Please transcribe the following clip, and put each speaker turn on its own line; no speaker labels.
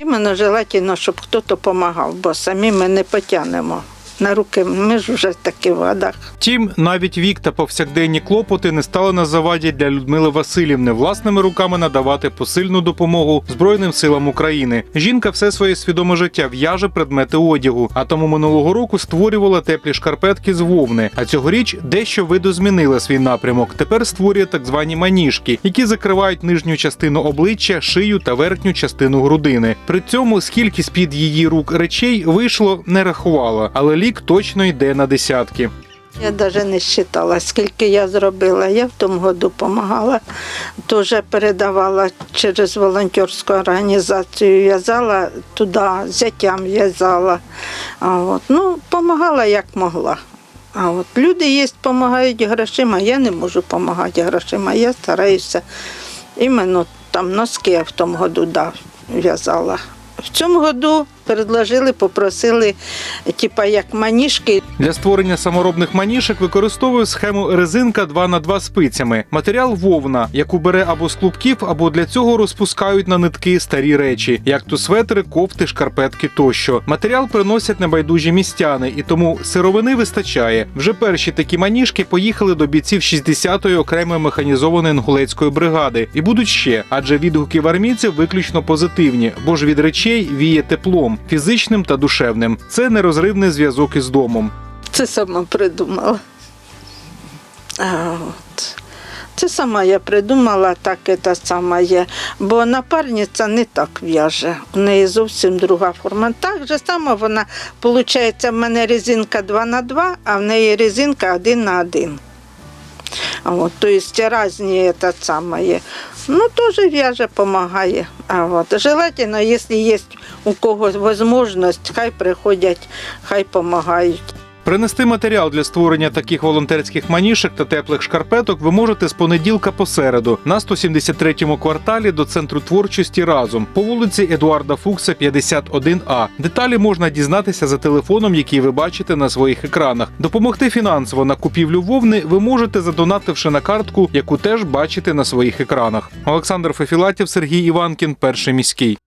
Іменно желательно, щоб хтось допомагав, бо самі ми не потягнемо. На руки ми ж вже в годах.
Втім, навіть вік та повсякденні клопоти не стали на заваді для Людмили Васильівни власними руками надавати посильну допомогу Збройним силам України. Жінка все своє свідоме життя в'яже предмети одягу, а тому минулого року створювала теплі шкарпетки з вовни. А цьогоріч дещо видозмінила свій напрямок. Тепер створює так звані маніжки, які закривають нижню частину обличчя, шию та верхню частину грудини. При цьому скільки з-під її рук речей вийшло, не рахувала, але лік точно йде на десятки.
Я навіть не вважала, скільки я зробила. Я в тому году допомагала, теж передавала через волонтерську організацію, в'язала туди, зятям в'язала. А от, ну, допомагала як могла. А от люди є, допомагають грошима, я не можу допомагати грошима. Я стараюся іменно там носки я в тому году да, в'язала. В цьому году предложили, попросили, типа як маніжки,
Для створення саморобних манішек використовую схему резинка 2 на 2 спицями. Матеріал вовна, яку бере або з клубків, або для цього розпускають на нитки старі речі, як то светри, кофти, шкарпетки тощо. Матеріал приносять небайдужі містяни, і тому сировини вистачає. Вже перші такі маніжки поїхали до бійців 60-ї окремої механізованої інгулецької бригади, і будуть ще, адже відгуки в армійців виключно позитивні, бо ж від речей віє теплом, фізичним та душевним. Це нерозривний зв'язок із домом.
Це сама придумала. А, от. Це сама я придумала, так і та сама є. Бо напарниця не так в'яже. У неї зовсім друга форма. Так же само вона, виходить, в мене резинка 2 на 2, а в неї резинка 1 на 1. А От, то різні та сама є. Ну, теж в'яже, допомагає. Желательно, якщо є у когось можливість, хай приходять, хай допомагають.
Принести матеріал для створення таких волонтерських манішек та теплих шкарпеток ви можете з понеділка по середу на 173-му кварталі до центру творчості разом по вулиці Едуарда Фукса, 51А. Деталі можна дізнатися за телефоном, який ви бачите на своїх екранах. Допомогти фінансово на купівлю вовни ви можете задонативши на картку, яку теж бачите на своїх екранах. Олександр Фефілатів, Сергій Іванкін, перший міський.